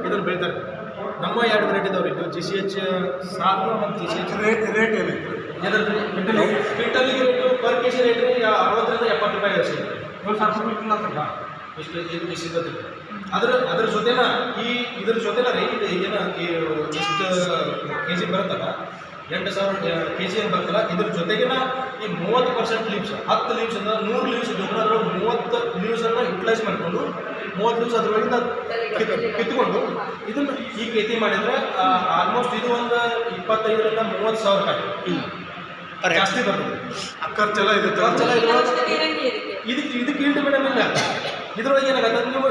ಇದನ್ನು ಬೆಳಿತಾರೆ. ನಮ್ಮ ಎರಡು ರೇಟ್ ಇದಾವೆ ಇದು ಜಿ ಸಿ ಎಚ್ ಸಾಕು ಮತ್ತು G C H rate rate ಏನೈತೆ ಎದ್ರದ್ದು ಕ್ವಿಂಟಲಿಗೆ rate per K G rate ಅರವತ್ತರಿಂದ ಎಪ್ಪತ್ತು ರೂಪಾಯಿ ಸರ್ ಏಳು ಸಾವಿರ ರೂಪಾಯಿ ಆಗ್ತದ ಇಷ್ಟು ಇದು. ಸಿಗುತ್ತೆ ಅದ್ರ ಅದ್ರ ಜೊತೆನ ಈ ಇದ್ರ ಜೊತೆನ ರೇಟ್ ಏನ ಇಷ್ಟು ಕೆ ಜಿ ಬರುತ್ತಲ್ಲ? ಎಂಟು ಸಾವಿರ ಕೆ ಜಿ ಏನು ಬರ್ತಲ್ಲ ಇದ್ರ ಜೊತೆಗಿನ ಈ ಮೂವತ್ತು ಪರ್ಸೆಂಟ್ ಲೀವ್ಸ್ ಹತ್ತು ಲೀವ್ಸ್ ಅಂದ್ರೆ ನೂರು ಲೀವ್ಸ್ ಅದ್ರೊಳಗೆ ಮೂವತ್ತು ಲೀವ್ಸನ್ನು ಯುಟಿಲೈಸ್ ಮಾಡಿಕೊಂಡು ಮೂವತ್ತು ದಿವಸ ಅದ್ರೊಳಗಿಂದ ಕಿತ್- ಕಿತ್ಕೊಂಡು ಇದನ್ನು ಈ खेती ಮಾಡಿದ್ರೆ ಆಲ್ಮೋಸ್ಟ್ ಇದು ಒಂದು ಇಪ್ಪತ್ತೈದರಿಂದ ಮೂವತ್ತು ಸಾವಿರ ರೂಪಾಯಿ. ಜಾಸ್ತಿ ಬರ್ತದೆ. ಆ ಖರ್ಚೆಲ್ಲ ಇದೆ ಖರ್ಚೆಲ್ಲ ಇದಕ್ಕೆ ಇದಕ್ಕೆ ಈಲ್ಡ್ ಮೇಡಮ್ ಇಲ್ಲ. ಇದ್ರೊಳಗೆ ಏನಾಗುತ್ತೆ? ನೀವು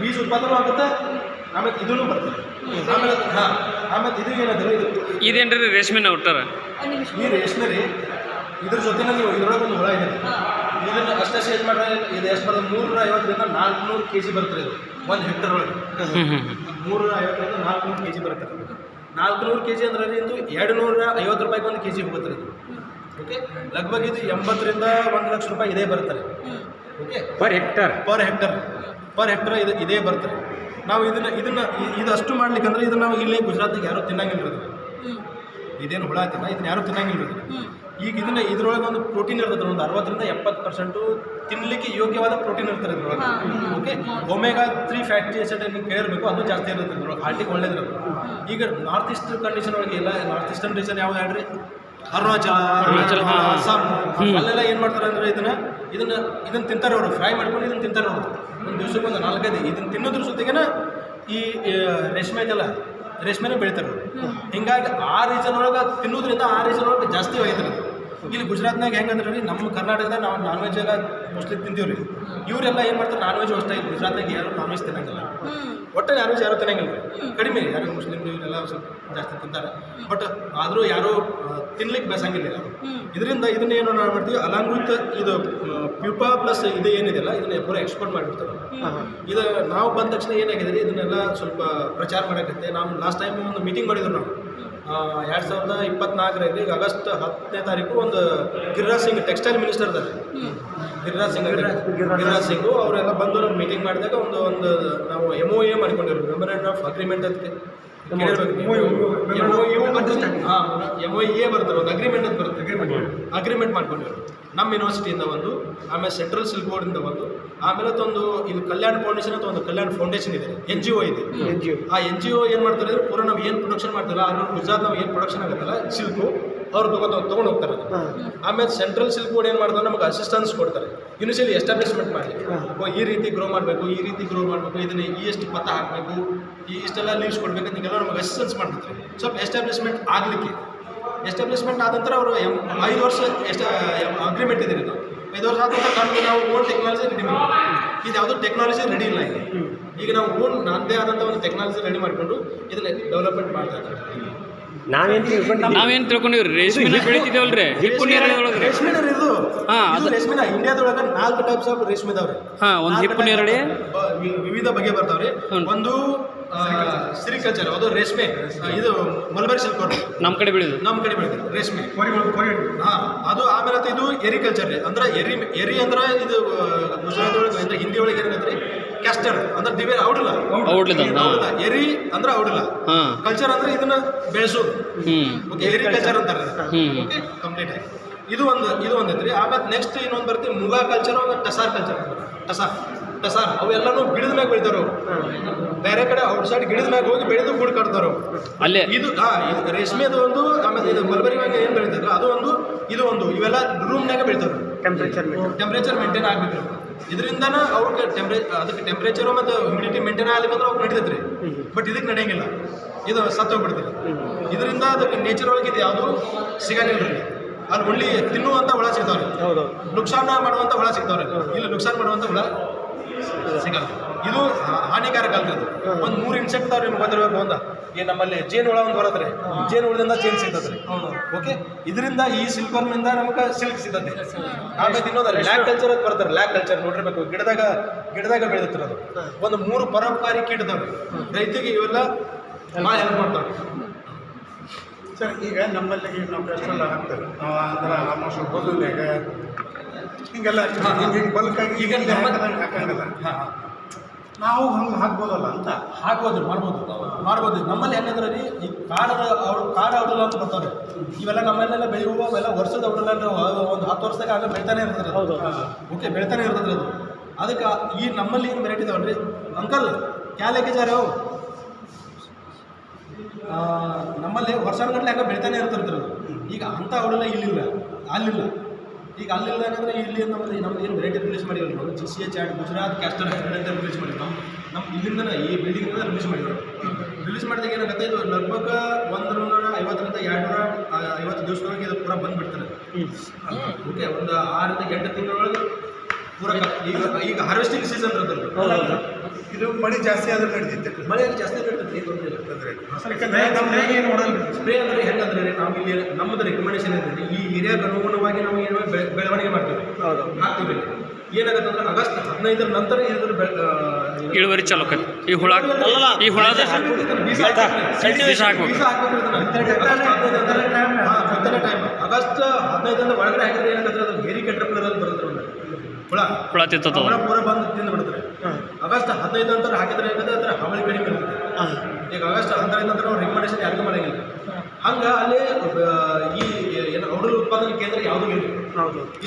ಬೀಜ ಉತ್ಪಾದನೆ ಆಗುತ್ತೆ ಆಮೇಲೆ ಇದೂ ಬರ್ತದೆ. ಆಮೇಲೆ ಹಾಂ ಆಮೇಲೆ ಇದು ಏನಾದ್ರೆ ಇದು ಇದೇನ್ರಿ ರೇಷ್ಮೆನ ಹುಟ್ಟಾರ? ಈ ರೇಷ್ಮೆ ರೀ ಇದ್ರ ಜೊತೆನ ನೀವು ಇದ್ರೊಳಗೆ ಒಂದು ಹುಳ ಇದೆ. ಇದನ್ನ ಅಷ್ಟೇ ಸೇಲ್ ಮಾಡಿದ್ರೆ ಇದು ಎಷ್ಟು ಬರ್ತದೆ? ನೂರ ಐವತ್ತರಿಂದ ನಾಲ್ಕುನೂರು ಕೆ ಜಿ ಬರ್ತದೆ ಇದು ಒಂದು ಹೆಕ್ಟರ್ ಒಳಗೆ. ನೂರ ಐವತ್ತರಿಂದ ನಾಲ್ಕು ಐವತ್ತರಿಂದ ನಾಲ್ಕುನೂರು ಕೆ ಜಿ ಬರುತ್ತೆ ನಾಲ್ಕುನೂರು ಕೆ ಜಿ ಅಂದ್ರೆ ಇದು ಎರಡು ನೂರ ಐವತ್ತು ರೂಪಾಯಿಗೆ ಒಂದು ಕೆ ಜಿ ಹೋಗುತ್ತೆ ಇದು. ಓಕೆ ಲಗ್ಭಗ್ ಇದು ಎಂಬತ್ತರಿಂದ ಒಂದು ಲಕ್ಷ ರೂಪಾಯಿ ಇದೇ ಬರುತ್ತೆ okay per hectare per hectare per hectare ಇದು ಇದೇ ಬರ್ತಾರೆ ನಾವು ಇದನ್ನ ಇದನ್ನ ಇದು ಇದಷ್ಟು ಮಾಡ್ಲಿಕ್ಕೆ ಅಂದ್ರೆ ಇದನ್ನ ನಾವು ಇಲ್ಲಿ ಗುಜರಾತ್ನಾಗ ಯಾರು ತಿನ್ನಂಗಿಲ್ಲ ಇದೇನು ಹುಳ ಐತಲ್ಲ ಇದನ್ನ ಯಾರೂ ತಿನ್ನಂಗಿಲ್ಲ ಈಗ ಇದನ್ನ ಇದ್ರೊಳಗೆ ಒಂದು ಪ್ರೋಟೀನ್ ಇರ್ತದೆ ಒಂದು ಅರವತ್ತರಿಂದ ಎಪ್ಪತ್ತು ಪರ್ಸೆಂಟು ತಿನ್ನಲಿಕ್ಕೆ ಯೋಗ್ಯವಾದ ಪ್ರೋಟೀನ್ ಇರ್ತದೆ ಇದ್ರೊಳಗೆ. Okay omega three fatty acid ನೀವು ಕೇಳಬೇಕು ಅದು ಜಾಸ್ತಿ ಇರುತ್ತೆ ಇದ್ರೊಳಗೆ. ಹಾರ್ಟಿಗೆ ಒಳ್ಳೇದಿರುತ್ತೆ. ಈಗ ನಾರ್ತ್ ಈಸ್ಟ್ ಕಂಡೀಷನ್ ಒಳಗೆ ಎಲ್ಲ ನಾರ್ತ್ ಈಸ್ಟರ್ನ್ ರೀಜನ್ ಯಾವ್ದು ಹೇಳ್ರಿ? ಅರುಣಾಚಲ ಅರುಣಾಚಲ, ಹಾ, ಹಾ. ಅಸ್ಸಾಂ ಅಲ್ಲೆಲ್ಲ ಏನು ಮಾಡ್ತಾರೆ ಅಂದ್ರೆ ಇದನ್ನ ಇದನ್ನ ಇದನ್ನ ತಿಂತಾರೆ ಅವರು. ಫ್ರೈ ಮಾಡ್ಕೊಂಡು ಇದನ್ನ ತಿಂತಾರೆ ಅವರು. ಒಂದು ದಿವಸಕ್ಕೆ ಒಂದು ನಾಲ್ಕೈದು. ಇದನ್ನ ತಿನ್ನೋದ್ರ ಜೊತೆಗೇನ ಈ ರೇಷ್ಮೆ ಇದೆಲ್ಲ ರೇಷ್ಮೆನೇ ಬೆಳಿತಾರೆ ಅವ್ರು. ಹಿಂಗಾಗಿ ಆ ರೀಜನ್ ಒಳಗೆ ತಿನ್ನೋದ್ರಿಂದ ಆ ರೀಜನ್ ಒಳಗೆ ಜಾಸ್ತಿ ಒಯ್ತಾರೆ ಇಲ್ಲಿ ಗುಜರಾತ್ನಾಗ ಹೆಂಗಂದ್ರೆ ರೀ ನಮ್ಮ ಕರ್ನಾಟಕದಾಗ ನಾವು ನಾನ್ ವೆಜ್ ಎಲ್ಲ ಮೋಸ್ಟ್ಲಿ ತಿಂತೀವಿ ರೀ ಇವರೆಲ್ಲ ಏನು ಮಾಡ್ತಾರೆ ನಾನ್ ವೆಜ್ ಅಷ್ಟೇ ಇಲ್ಲಿ. ಗುಜರಾತ್ನಾಗ ಯಾರು ನಾನ್ ವೆಜ್ ತಿನ್ನಂಗಿಲ್ಲ. ಒಟ್ಟು ನಾನ್ ವೆಜ್ ಯಾರು ತಿನ್ನಂಗಿಲ್ಲ. ಕಡಿಮೆ ಯಾರು ಮುಸ್ಲಿಮ್ ಇವರೆಲ್ಲ ಸ್ವಲ್ಪ ಜಾಸ್ತಿ ತಿಂತಾರೆ. ಬಟ್ ಆದರೂ ಯಾರು ತಿನ್ಲಿಕ್ಕೆ ಬೆಸಂಗಿಲ್ಲ ಯಾರು. ಇದರಿಂದ ಇದನ್ನ ಏನು ನಾವು ಮಾಡ್ತೀವಿ ಅಲಾಂಗ್ ಇದು ಪ್ಯೂಪಾ ಪ್ಲಸ್ ಇದು ಏನಿದೆಯಲ್ಲ ಇದನ್ನ ಪೂರ ಎಕ್ಸ್ಪೋರ್ಟ್ ಮಾಡಿಬಿಡ್ತಾರೆ ಇದು ನಾವು ಬಂದ ತಕ್ಷಣ ಏನಾಗಿದೆ ರೀ ಇದನ್ನೆಲ್ಲ ಸ್ವಲ್ಪ ಪ್ರಚಾರ ಮಾಡಕತ್ತೆ. ನಾವು ಲಾಸ್ಟ್ ಟೈಮ್ ಒಂದು ಮೀಟಿಂಗ್ ಮಾಡಿದ್ರು ನಾವು. ಎರಡು ಸಾವಿರದ ಇಪ್ಪತ್ನಾಲ್ಕರಲ್ಲಿ ಆಗಸ್ಟ್ ಹತ್ತನೇ ತಾರೀಕು ಒಂದು ಗಿರಿರಾಜ್ ಸಿಂಗ್ ಟೆಕ್ಸ್ಟೈಲ್ ಮಿನಿಸ್ಟರ್ ಇದ್ದಾರೆ. ಗಿರಿರಾಜ್ ಸಿಂಗ್. ಗಿರಿರಾಜ್ ಸಿಂಗು ಅವರೆಲ್ಲ ಬಂದು ನಮ್ಮ ಮೀಟಿಂಗ್ ಮಾಡಿದಾಗ ಒಂದು ಒಂದು ನಾವು ಎಂ ಒ ಎ ಮಾಡ್ಕೊಂಡಿರೋ ಮೆಮೊರೇಂಡ್ ಆಫ್ ಅಗ್ರಿಮೆಂಟ್ ಅಂತ ಎಂ ಒ ಎ ಬರ್ತಾರೆ ಒಂದು ಅಗ್ರಿಮೆಂಟ್ ಅಂತ ಬರುತ್ತೆ. ಅಗ್ರಿಮೆಂಟ್ ಮಾಡ್ಕೊಂಡಿರೋದು. ನಮ್ಮ ಯೂನಿವರ್ಸಿಟಿಯಿಂದ ಒಂದು ಆಮೇಲೆ ಸೆಂಟ್ರಲ್ ಸಿಲ್ಕ್ ಬೋರ್ಡಿಂದ ಒಂದು ಆಮೇಲೆ ಒಂದು ಇದು ಕಲ್ಯಾಣ ಫೌಂಡೇಶನ್ ಅಥವಾ ಒಂದು ಕಲ್ಯಾಣ ಫೌಂಡೇಶನ್ ಇದೆ. ಎನ್ ಜಿ ಒ ಇದೆ. ಆ ಎನ್ ಜಿ ಒ ಏನು ಮಾಡ್ತಾರೆ ಅಂದರೆ ಪೂರ ನಾವು ಏನು ಪ್ರೊಡಕ್ಷನ್ ಮಾಡ್ತಿಲ್ಲ ಅದ್ರ ಗುಜರಾತ್ ನಾವು ಏನು ಪ್ರೊಡಕ್ಷನ್ ಆಗುತ್ತಲ್ಲ ಸಿಲ್ಕು ಅವ್ರು ತಗೊಂಡು ತೊಗೊಂಡು ಹೋಗ್ತಾರೆ ಆಮೇಲೆ ಸೆಂಟ್ರಲ್ ಸಿಲ್ಕ್ ಬೋರ್ಡ್ ಏನು ಮಾಡ್ತಾರೆ ನಮಗೆ ಅಸಿಸ್ಟೆನ್ಸ್ ಕೊಡ್ತಾರೆ. ಇನಿಷಿಯಲಿ ಎಸ್ಟಾಬ್ಲಿಷ್ಮೆಂಟ್ ಮಾಡಿ ಓ ಈ ರೀತಿ ಗ್ರೋ ಮಾಡಬೇಕು ಈ ರೀತಿ ಗ್ರೋ ಮಾಡಬೇಕು ಇದನ್ನ ಈ ಎಷ್ಟು ಪತ್ತ ಹಾಕಬೇಕು ಈ ಇಷ್ಟೆಲ್ಲ ಲೀವ್ಸ್ ಕೊಡಬೇಕು ನಿಮಗೆಲ್ಲ ನಮಗೆ ಅಸಿಸ್ಟೆನ್ಸ್ ಮಾಡ್ತಾರೆ ಸ್ವಲ್ಪ ಎಸ್ಟಾಬ್ಲಿಷ್ಮೆಂಟ್ ಆಗಲಿಕ್ಕೆ. ಎಸ್ಟಾಬ್ಲಿಷ್ಮೆಂಟ್ ಆದ ನಂತರ ಅವರು ಐದು ವರ್ಷ ಎಷ್ಟ ಅಗ್ರಿಮೆಂಟ್ ಇದೆ ಇದು. ಐದು ವರ್ಷ ಆದ ನಂತರ ನಮಗೆ ನಾವು ಓನ್ ಟೆಕ್ನಾಲಜಿ ರೆಡಿ ಮಾಡಬೇಕು ಇದು ಯಾವುದೋ ಟೆಕ್ನಾಲಜಿ ರೆಡಿ ಇಲ್ಲ ಈಗ. ಈಗ ನಾವು ಓನ್ ನನ್ನದೇ ಆದಂಥ ಒಂದು ಟೆಕ್ನಾಲಜಿ ರೆಡಿ ಮಾಡಿಕೊಂಡು ಇದನ್ನ ಡೆವಲಪ್ಮೆಂಟ್ ಮಾಡ್ತಾ ಇದ್ದೀವಿ. ನಾವೇನು ತಿಳ್ಕೊಂಡು ನಾವೇನು ತಿಳ್ಕೊಂಡಿವ್ರಿ? ರೇಷ್ಮೆ ಬೆಳಿತಿದ್ದೇವಲ್ರಿ? ಹಿಪ್ಪು ನೇರಳೆ ರೇಷ್ಮೆ ಇದು. ಹಾ, ಅದು- ರೇಷ್ಮೆನ ಇಂಡಿಯಾದೊಳಗೆ ನಾಲ್ಕು ಟೈಪ್ಸ್ ಆಫ್ ರೇಷ್ಮೆ ಇದಾವ್ರಿ ಹಾ, ಒಂದು ಹಿಪ್ಪು ನೇರಳೆ. ವಿವಿಧ ಬಗೆ ಬರ್ತಾವ್ರಿ. ಒಂದು ಸಿರಿಕಲ್ಚರ್ ಅದು ರೇಷ್ಮೆ. ಇದು ಮಲ್ಬರಿ ಸಿಲ್ಕ್ ನಮ್ಮ ಕಡೆ ಬೆಳೆದು. ನಮ್ಮ ಕಡೆ ಬೆಳೆದು ರೇಷ್ಮೆ. ಕೊರಿಗಳು ಕೊರಿ ಹಾ ಅದು ಆಮೇಲೆ ಇದು ಎರಿಕಲ್ಚರ್ ರೀ. ಅಂದ್ರೆ ಎರಿ ಎರಿ ಅಂದ್ರೆ ಇದು ಗುಜರಾತ್ ಒಳಗೆ ಅಂದ್ರೆ ಹಿಂದಿ ಒಳಗೆ ಏನಾಗತ್ತೆ ಕ್ಯಾಸ್ಟರ್ ಅಂದ್ರೆ ದಿವೇ ಔಡಿಲ್ಲ ಔಡಿಲ್ಲ ಹಾ. ಎರಿ ಅಂದ್ರೆ ಔಡಿಲ್ಲ ಕಲ್ಚರ್ ಅಂದ್ರೆ ಇದನ್ನ ಬೆಳೆಸೋದು ಓಕೆ ಎರಿ ಎಗ್ರಿಕಲ್ಚರ್ ಅಂತಾರೆ ಹ್ಮ್. ಓಕೆ ಕಂಪ್ಲೀಟ್ ಆಗಿ ಇದು ಒಂದು ಇದು ಒಂದು ಐತ್ರಿ. ಆಮೇಲೆ ನೆಕ್ಸ್ಟ್ ಇನ್ನೊಂದು ಬರ್ತೀವಿ ಮುಗಾ ಕಲ್ಚರ್ ಒಂದು ಟಸಾರ್ ಕಲ್ಚರ್ ಟಸಾರ್ ಟಸಾರ್. ಅವೆಲ್ಲನೂ ಗಿಡದ ಮ್ಯಾಗ ಬೆಳಿತಾರ ಬೇರೆ ಕಡೆ ಔಟ್ ಸೈಡ್ ಗಿಡದ ಮ್ಯಾಗ ಹೋಗಿ ಬೆಳೆದು ಗೂಡು ಕಟ್ತಾರ ಅಲ್ಲೇ. ಇದು ಹಾ ಇದು ರೇಷ್ಮೆದು ಒಂದು ಆಮೇಲೆ ಇದು ಮಲ್ಬರಿ ಮ್ಯಾಗ ಏನು ಬೆಳಿತಾರ ಅದು ಒಂದು ಇದು ಒಂದು. ಇವೆಲ್ಲ ರೂಮ್ನಾಗ ಬೆಳಿತಾರ ಟೆಂಪ್ರೇಚರ್ ಟೆಂಪ್ರೇಚರ್ ಮೇಂಟೈನ್ ಆಗ್ಬೇಕು ಇದರಿಂದನ ಅವ್ರಿಗೆ ಟೆಂಪ್ರೇ ಅದಕ್ಕೆ ಟೆಂಪ್ರೇಚರು ಮತ್ತು ಹ್ಯೂಮಿಡಿಟಿ ಮೇಂಟೈನ್ ಆಗ್ಲಿಕ್ಕೆ ಅವ್ರು ಅವ್ರಿಗೆ ರೀ ಬಟ್ ಇದಕ್ಕೆ ನಡೆಯಂಗಿಲ್ಲ. ಇದು ಸತ್ತೋಗ್ಬಿಡ್ತೀರಿ ಇದರಿಂದ ಅದಕ್ಕೆ ನೇಚರ್ ಒಳಗೆ ಇದು ಯಾವುದು ಸಿಗಂಗಿಲ್ಲ ರೀ. ಅಲ್ಲಿ ಒಳ್ಳೆ ತಿನ್ನುವಂಥ ಹುಳ ಸಿಗ್ತಾವ್ರಿ. ನುಕ್ಸಾನ ಮಾಡುವಂಥ ಹುಳ ಸಿಗ್ತಾವ್ರಿ. ಇಲ್ಲಿ ನುಕ್ಸಾನ ಮಾಡುವಂಥ ಹುಳ ಸಿಗಲ್ಲ. ಇದು ಹಾನಿಕಾರಕ ಅಲ್ರಿ ಇದು ಒಂದು ಮೂರು ಇನ್ಸೆಕ್ಟ್ ಅದಾವ್ರಿ ನಿಮ್ಗೆ ಗೊತ್ತಿರಬೇಕು ಒಂದ. ಈ ನಮ್ಮಲ್ಲಿ ಜೇನು ಹುಳ ಒಂದು ಬರತ್ರಿ. ಜೇನು ಹುಳದಿಂದ ಜೇನು ಸಿಗ್ತದ್ರಿ. ಓಕೆ ಇದರಿಂದ ಈ ಸಿಲ್ಕರ್ನಿಂದ ನಮಗೆ ಸಿಲ್ಕ್ ಸಿಗ್ತದೆ ಆಮೇಲೆ ಇನ್ನೊಂದು ಲ್ಯಾಕ್ ಕಲ್ಚರ್ ಅಂತ ಬರ್ತಾರೆ ಲ್ಯಾಕ್ ಕಲ್ಚರ್ ನೋಡಿರ್ಬೇಕು. ಗಿಡದಾಗ ಗಿಡದಾಗ ಬೆಳೆದಿರ್ತಾರೆ ಅದು. ಒಂದು ಮೂರು ಪರೋಪಕಾರಿ ಕೀಟದವ್ರಿ ರೈತಿಗೆ ಇವೆಲ್ಲ ಭಾಳ ಹೆಲ್ಪ್ ಮಾಡ್ತಾರೆ ಸರ್ ಈಗ ನಮ್ಮಲ್ಲಿ ಈಗ ನಾವು ಪೆಸ್ಟೆಲ್ಲ ಹಾಕ್ತೇವೆ. ನಾವು ಅಂದ್ರೆ ಆಲ್ಮೋಸ್ಟ್ ಬದುಲ್ಯಾಗ ಹಿಂಗೆಲ್ಲ ಹಿಂಗೆ ಬಲ್ಕಾಗಿ ಈಗ ಹಾಕಂಗಿಲ್ಲ. ಹಾಂ. ನಾವು ಹಂಗೆ ಹಾಕ್ಬೋದಲ್ಲ ಅಂತ. ಹಾಕ್ಬೋದು ಮಾಡ್ಬೋದು. ಮಾಡ್ಬೋದು. ನಮ್ಮಲ್ಲಿ ಹೆಂಗಂದ್ರೆ ರೀ ಈ ಕಾಡದ ಅವ್ರು ಕಾಡ ಔಡಲ್ಲ ಅಂತ ಬರ್ತಾರೆ. ಇವೆಲ್ಲ ನಮ್ಮಲ್ಲೆಲ್ಲ ಬೆಳೆಯುವ ಅವೆಲ್ಲ ವರ್ಷದ ಔಡಲ್ಲ ಒಂದು ಹತ್ತು ವರ್ಷದಾಗ ಆಗ ಬೆಳಿತಾನೆ ಇರ್ತದೆ ಹೌದು. ಓಕೆ ಬೆಳಿತಾನೆ ಇರ್ತದೆ ಅದು. ಅದಕ್ಕೆ ಈ ನಮ್ಮಲ್ಲಿ ಏನು ವೆರೈಟಿ ಇದಾವಲ್ರಿ ಅಂಕಲ್ ಕ್ಯಾ ಲೆಕ್ಕೆ ಜಾರೆ ನಮ್ಮಲ್ಲಿ ವರ್ಷಾನುಗಟ್ಟಲೆ ಹಂಗೆ ಬೆಳಿತಾನೆ ಇರ್ತಿರ್ತಾರೆ ಈಗ ಅಂಥ ಔಡಲ್ಲ ಇಲ್ಲಿಲ್ಲ ಅಲ್ಲಿಲ್ಲ. ಈಗ ಅಲ್ಲಿಲ್ಲ ಏನಂದ್ರೆ ಇಲ್ಲಿ ನಮ್ಮಲ್ಲಿ ನಮ್ದು ಏನು ವೆರೈಟಿ ರಿಲೀಸ್ ಮಾಡಿದ್ರು ನಾವು G C H and Gujarat castor ಅಂತ ರಿಲೀಸ್ ಮಾಡಿದ್ರು. ನಮ್ಮ ನಮ್ಮ ಇಲ್ಲಿಂದ ಈ ಬಿಲ್ಡಿಂಗಿಂದ ರಿಲೀಸ್ ಮಾಡಿದ್ರು. ರಿಲೀಸ್ ಮಾಡಿದಾಗ ಏನಾಗುತ್ತೆ ಇದು ಲಗ್ಭಗ ಒಂದು ನೂರ ಐವತ್ತರಿಂದ ಎರಡು ನೂರ ಐವತ್ತು ದಿವಸದೊಳಗೆ ಇದು ಪೂರ ಬಂದ್ಬಿಡ್ತಾರೆ ಓಕೆ ಒಂದು ಆರರಿಂದ ಎಂಟು ತಿಂಗಳೊಳಗೆ ಈಗ ಈಗ ಹಾರ್ವೆಸ್ಟಿಂಗ್ ಸೀಸನ್ ಇದು ಮಳೆ ಜಾಸ್ತಿ ಆದ್ರೆ ನಡೀತಿತ್ತು ಮಳೆ ಜಾಸ್ತಿ ಏನು ತೊಂದರೆ ಇಲ್ಲ. ತೊಂದ್ರೆ ಇಲ್ಲ. ಯಾಕಂದ್ರೆ ನಮ್ಮ ಏನು ನೋಡಲ್ಲ. ಸ್ಪ್ರೇ ಅಂದ್ರೆ ಹೆಂಗಂದ್ರೆ ನಾವು ಇಲ್ಲಿ ನಮ್ಮದು ರೆಕಮೆಂಡೇಶನ್ ಏನಂದ್ರೆ ಈ ಏರಿಯಾಗೆ ಅನುಗುಣವಾಗಿ ನಾವು ಏನು ಬೆಳವಣಿಗೆ ಮಾಡ್ತೀವಿ. ಹಾಕ್ತೀವಿ ಏನಾಗುತ್ತೆ ಅಂದ್ರೆ ಆಗಸ್ಟ್ ಹದಿನೈದರ ನಂತರ ಇದ್ರ ಇಳುವರಿ ಚಲೋ ಈ ಹುಳ ಈ ಬೀಜ ಹಾಕ್ಬೇಕು. ಟೈಮ್ ಆಗಸ್ಟ್ ಹದಿನೈದರಿಂದ ಒಳಗಡೆ ಹಾಕಿದ್ರೆ ಏನಾಗುತ್ತೆ ಅದು? ಹೇರಿ ಕೆಟ್ರಪ್ಲರ್ ಅಂತ ಬರುತ್ತೆ. ಹುಳ. ಹುಳ ತಿಂತದ ಹುಳ ಪೂರ ಬಂದು ತಿಂದು ಬಿಡ್ತಾರೆ ಆಗಸ್ಟ್ ಹದಿನೈದು ಅಂತ ಹಾಕಿದ್ರೆ ಏನಾಗುತ್ತೆ ಅದರ ಹಾವಳಿ ಕಡಿಮೆ ಇರುತ್ತೆ. ಈಗ ಆಗಸ್ಟ್ ಹದಿನೈದು ಅಂತ ನಾವು ರೆಕಮೆಂಡೇಶನ್ ಯಾರಿಗೂ ಮಾಡಂಗಿಲ್ಲ ಹಂಗೆ ಅಲ್ಲಿ ಈ ಏನು ಔಡಲ್ ಉತ್ಪಾದನೆ ಕೇಂದ್ರ ಯಾವುದೂ ಇಲ್ಲ.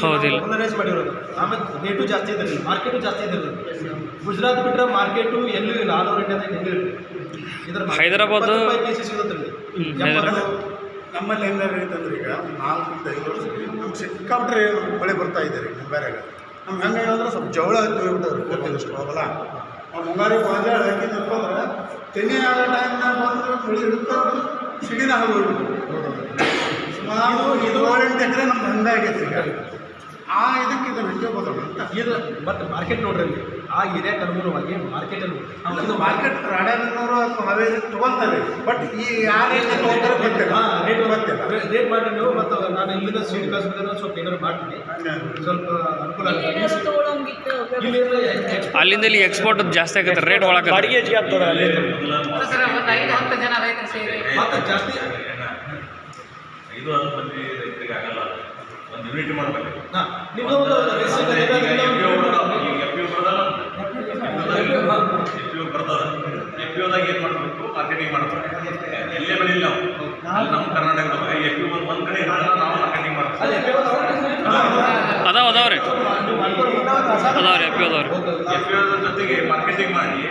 ಹೌದಿಲ್ಲ. ಪಾಪ್ಯುಲರೈಸ್ ಮಾಡಿರೋದು. ಆಮೇಲೆ ರೇಟು ಜಾಸ್ತಿ ಇದೆ ಮಾರ್ಕೆಟು ಜಾಸ್ತಿ ಇದೆ ಗುಜರಾತ್ ಬಿಟ್ಟರೆ ಮಾರ್ಕೆಟು ಎಲ್ಲೂ ಇಲ್ಲ. ಆಲ್ ಓವರ್ ಇಂಡಿಯಾದಾಗ ಎಲ್ಲೂ ಇಲ್ಲ. ಇದ್ರ ಹೈದರಾಬಾದ್- ನಮ್ಮಲ್ಲಿ ಎಲ್ಲ ಅಂತಂದ್ರೆ ಈಗ ನಾಲ್ಕರಿಂದ ಐದು ವರ್ಷ ಸಿಕ್ಕಾಪಟ್ಟರೆ ಸಿಕ್ಕಾಪಟ್ಟೆ ಮಳೆ ಬರ್ತಾ ಇದೆ ರೀ ನಮ್ಗೆ ಹೆಂಗೆ ಹೇಳಿದ್ರೆ ಸ್ವಲ್ಪ ಜವಳ ಹತ್ತಿ ಹೋಗ್ಬಿಟ್ಟವ್ರಿ ಗೊತ್ತಿಲ್ಲಷ್ಟು ಹೋಗಲ್ಲ ನಾವು ಮುಂಗಾರಿ ಪಾಜೆ ಹಾಕಿದ್ನಪ್ಪ ಅಂದ್ರೆ ತೆನೆ ಆದ ಟೈಮ್ನಾಗ ಬಂದ್ರೆ ಮಳೆ ಹಿಡ್ಕೊಂಡು ಸಿಡಿನ ಹೋಗ್ಬಿಟ್ಟು ಸುಮಾರು ಇದು ಏಳೆಂಟು ಎಕರೆ ನಮ್ಮ ಹಂಗಾಗೈತೆ ಈಗ. ಆ ಇದಕ್ಕೆ ಇದು ಹಂಚ್ಕೋಬೋದಲ್ಲ ಅಂತ. ಇದು ಬಟ್ ಮಾರ್ಕೆಟ್ ನೋಡ್ರಿ ಆ ಏರಿಯಾಕ್ಕೆ ಅನುಗುಣವಾಗಿ ಮಾರ್ಕೆಟಲ್ಲಿ ಇದು ಮಾರ್ಕೆಟ್ ರಾಣೆಬೆನ್ನೂರು ಅಥವಾ ಹಾವೇರಿ ತಗೊಂತಾರೆ ಬಟ್ ಈ ಯಾರು ಏನು ತಗೊಂತಾರೆ ಗೊತ್ತಿಲ್ಲ. ಹಾಂ ರೇಟ್ ಗೊತ್ತಿಲ್ಲ. ರೇಟ್ ಮಾಡಿ ನೀವು ಮತ್ತು ನಾನು ಇಲ್ಲಿಂದ ಸೀಟ್ ಕಳಿಸ್ಬೇಕಾದ್ರೆ ಸ್ವಲ್ಪ ಏನಾದ್ರು ಮಾಡ್ತೀನಿ. ಸ್ವಲ್ಪ ಅನುಕೂಲ ಆಗುತ್ತೆ. ಅಲ್ಲಿಂದ ಇಲ್ಲಿ ಎಕ್ಸ್ಪೋರ್ಟ್ ಜಾಸ್ತಿ ಆಗುತ್ತೆ ರೇಟ್ ಒಳಗೆ ಬಾಡಿಗೆ ಹೆಚ್ಚಿಗೆ ಆಗ್ತದೆ ಅಲ್ಲಿ. ಸರ್ ಒಂದು ಐದು ಹತ್ತು ಜನ ರೈತರು ಸೇರಿ. ಮತ್ತು ಜಾಸ್ತಿ ಐದು ಹತ್ತು ಮಂದಿ ರೈತರಿಗೆ ಆಗಲ್ಲ. ಒಂದು ಯೂನಿಟ್ ಮಾಡಬೇಕು. ಹಾಂ ನಿಮ್ಮದು ಒಂದು ಎಫ್ ಪಿ ಬರ್ತದ ಎಫ್ ಪಿ ದಾಗ ಏನು ಮಾಡಬೇಕು? ಮಾರ್ಕೆಟಿಂಗ್ ಮಾಡ್ತಾರೆ ಎಲ್ಲೇ ಬೆಳಿಲ್ಲ ನಾವು ಅಲ್ಲಿ ನಮ್ಮ ಕರ್ನಾಟಕದಾಗ ಎಫ್ ಪಿ ಒಂದು ಒಂದು ಕಡೆ ನಾವು ಮಾರ್ಕೆಟಿಂಗ್ ಮಾಡ್ತೀವಿ. ಎಫ್ ಪಿ ಅವ್ರು ಅದಾವ ಅದಾವ್ರಿ ಅದಾವ್ರಿ ಎಫ್ ಪಿ ಅದಾವ್ರಿ ಎಫ್ ಪಿ ಜೊತೆಗೆ ಮಾರ್ಕೆಟಿಂಗ್ ಮಾಡಿ